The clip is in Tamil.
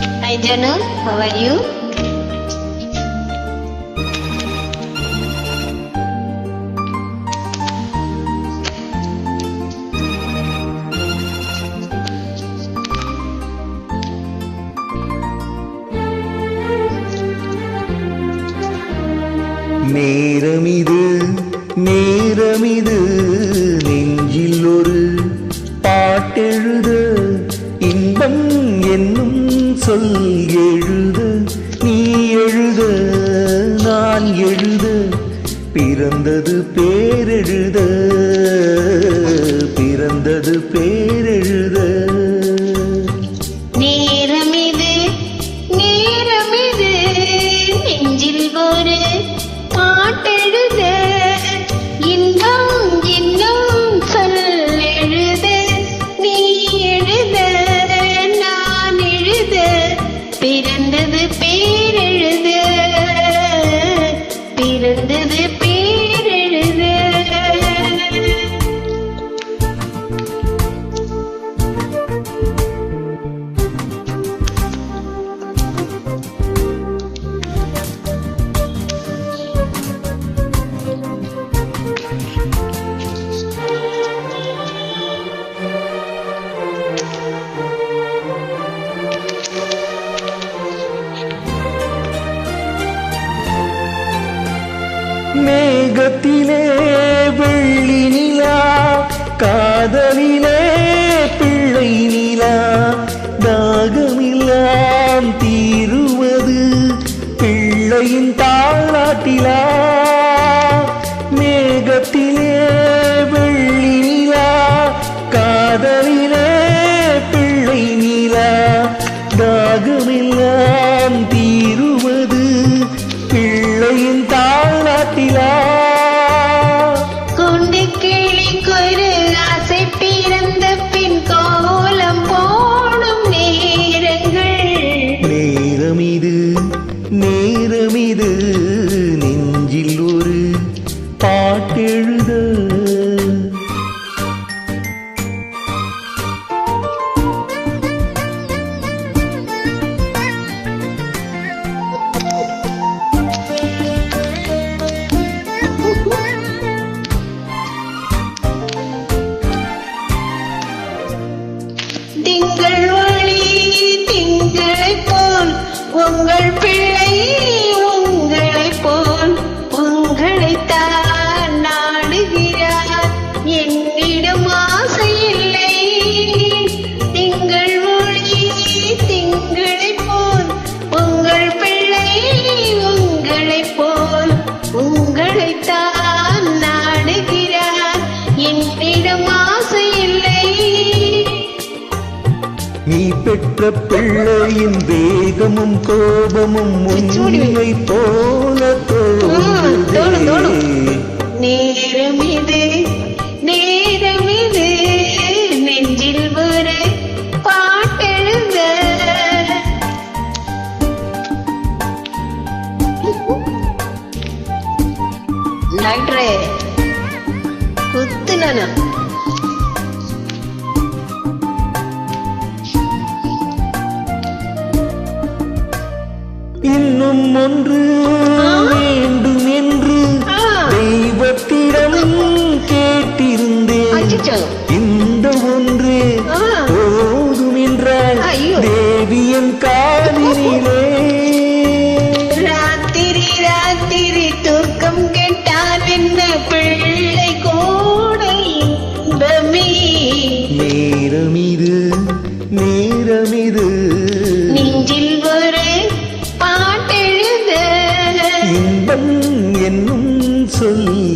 Hi Janu, how are you? நேரமிது நேரமிது சொல் எழுத நீ எழுத நான் எழுத. பிறந்தது பேரெழுத பிறந்தது பேரெழுத. பிறந்தது பேரெழுத. மேகத்திலே பாட்டெழுத. திங்கள் வழி திங்களை போல் உங்கள் பிள்ளை பெற்ற பிள்ளையின் வேகமும் கோபமும் உண்மை போல தோணும், தோணும். தோன்றுதே. நேரம் இது நேரம் இது நெஞ்சில் ஒரு பாட்டெழுத டாக்டரே குத்துனா இன்னும் ஒன்று வேண்டும் என்று. தெய்வத்திடம் கேட்டிருந்தேன். இந்த ஒன்று. போதும் என்றால் ஐயோ. தேவியன் காதினிலே சொல்